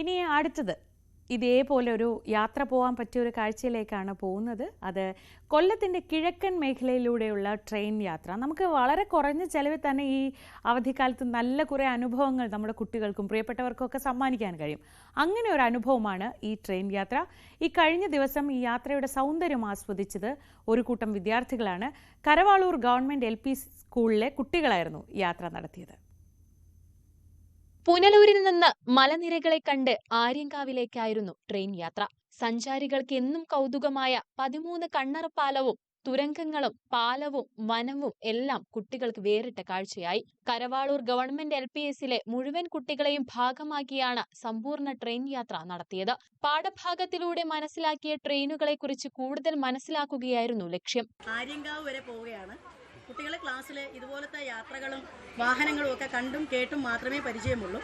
ഇനി അടുത്തത്. ഇതേപോലെ ഒരു യാത്ര പോകാൻ പറ്റിയ ഒരു കാഴ്ചയിലേക്കാണ് പോകുന്നത്. അത് കൊല്ലത്തിന്റെ കിഴക്കൻ മേഖലയിലൂടെയുള്ള ട്രെയിൻ യാത്ര. നമുക്ക് വളരെ കുറഞ്ഞ ചിലവിൽ തന്നെ ഈ അവധിക്കാലത്ത് നല്ല കുറേ അനുഭവങ്ങൾ നമ്മുടെ കുട്ടികൾക്കും പ്രിയപ്പെട്ടവർക്കും ഒക്കെ സമ്മാനിക്കാൻ കഴിയും. അങ്ങനെ ഒരു അനുഭവമാണ് ഈ ട്രെയിൻ യാത്ര. ഈ കഴിഞ്ഞ ദിവസം ഈ യാത്രയുടെ സൗന്ദര്യം ആസ്വദിച്ചത് ഒരു കൂട്ടം വിദ്യാർത്ഥികളാണ്. കരവാളൂർ ഗവൺമെന്റ് എൽ സ്കൂളിലെ കുട്ടികളായിരുന്നു യാത്ര നടത്തിയത്. പുനലൂരിൽ നിന്ന് മലനിരകളെ കണ്ട് ആര്യങ്കാവിലേക്കായിരുന്നു ട്രെയിൻ യാത്ര. സഞ്ചാരികൾക്ക് എന്നും കൗതുകമായ പതിമൂന്ന് കണ്ണറപ്പാലവും തുരങ്കങ്ങളും പാലവും വനവും എല്ലാം കുട്ടികൾക്ക് വേറിട്ട കാഴ്ചയായി. കരവാളൂർ ഗവൺമെന്റ് എൽ പി എസിലെ മുഴുവൻ കുട്ടികളെയും ഭാഗമാക്കിയാണ് സമ്പൂർണ ട്രെയിൻ യാത്ര നടത്തിയത്. പാഠഭാഗത്തിലൂടെ മനസ്സിലാക്കിയ ട്രെയിനുകളെ കുറിച്ച് കൂടുതൽ മനസ്സിലാക്കുകയായിരുന്നു ലക്ഷ്യം. ആര്യങ്കാവ് വരെ പോവുകയാണ്. കുട്ടികളെ ക്ലാസ്സിൽ ഇതുപോലത്തെ യാത്രകളും വാഹനങ്ങളും ഒക്കെ കണ്ടും കേട്ടും മാത്രമേ പരിചയമുള്ളൂ.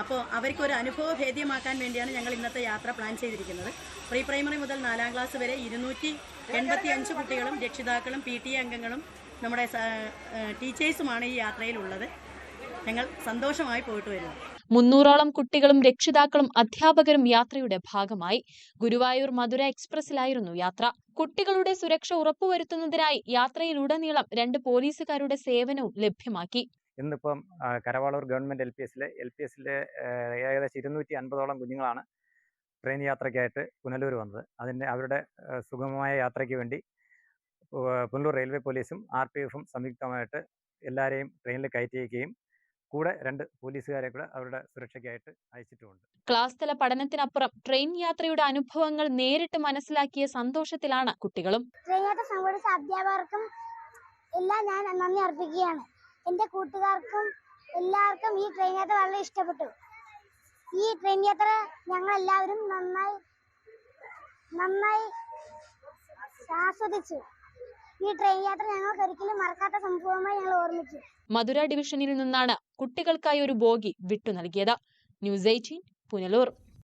അപ്പോൾ അവർക്കൊരു അനുഭവഭേദ്യമാക്കാൻ വേണ്ടിയാണ് ഞങ്ങൾ ഇന്നത്തെ യാത്ര പ്ലാൻ ചെയ്തിരിക്കുന്നത്. പ്രീ പ്രൈമറി മുതൽ നാലാം ക്ലാസ് വരെ ഇരുന്നൂറ്റി എൺപത്തി അഞ്ച് കുട്ടികളും രക്ഷിതാക്കളും പി ടി അംഗങ്ങളും നമ്മുടെ ടീച്ചേഴ്സുമാണ് ഈ യാത്രയിലുള്ളത്. ഞങ്ങൾ സന്തോഷമായി പോയിട്ട് വരുന്നു. മുന്നൂറോളം കുട്ടികളും രക്ഷിതാക്കളും അധ്യാപകരും യാത്രയുടെ ഭാഗമായി ഗുരുവായൂർ മധുര എക്സ്പ്രസിലായിരുന്നു യാത്ര. കുട്ടികളുടെ സുരക്ഷ ഉറപ്പുവരുത്തുന്നതിനായി യാത്രയിലുടനീളം രണ്ട് പോലീസുകാരുടെ സേവനവും ലഭ്യമാക്കി. ഇന്നിപ്പം കരവാളൂർ ഗവൺമെന്റ് എൽ പി എസിലെ എൽ പി എസിലെ ഏകദേശം ഇരുന്നൂറ്റി അൻപതോളം കുഞ്ഞുങ്ങളാണ് ട്രെയിൻ യാത്രയ്ക്കായിട്ട് പുനലൂർ വന്നത്. അതിന്റെ അവരുടെ സുഗമമായ യാത്രയ്ക്ക് വേണ്ടി പുനലൂർ റെയിൽവേ പോലീസും ആർ പി എഫും സംയുക്തമായിട്ട് എല്ലാവരെയും ട്രെയിനിൽ കയറ്റിയേക്കുകയും കൂടെ രണ്ട് പോലീസുകാരെ കൂടെ അവരുടെ സുരക്ഷയ്ക്കായിട്ട് അയച്ചിട്ടുമുണ്ട്. ക്ലാസ് തല പഠനത്തിനപ്പുറം ട്രെയിൻ യാത്രയുടെ അനുഭവങ്ങൾ നേരിട്ട് മനസ്സിലാക്കിയ സന്തോഷത്തിലാണ് കുട്ടികളും. ട്രെയിൻ യാത്ര സംഘടിച്ച അധ്യാപകർക്കും എല്ലാം ഞാൻ നന്ദി അർപ്പിക്കുകയാണ്. എന്റെ കൂട്ടുകാർക്കും എല്ലാവർക്കും ഈ ട്രെയിൻ യാത്ര വളരെ ഇഷ്ടപ്പെട്ടു. ഈ ട്രെയിൻ യാത്ര ഞങ്ങൾ എല്ലാവരും നന്നായി നന്നായി ആസ്വദിച്ചു. ഈ ട്രെയിൻ യാത്ര ഞങ്ങൾക്ക് ഒരിക്കലും ഓർമ്മിച്ചു. മധുര ഡിവിഷനിൽ നിന്നാണ് കുട്ടികൾക്കായി ഒരു ബോഗി വിട്ടു നൽകിയത്. News eighteen Punalur.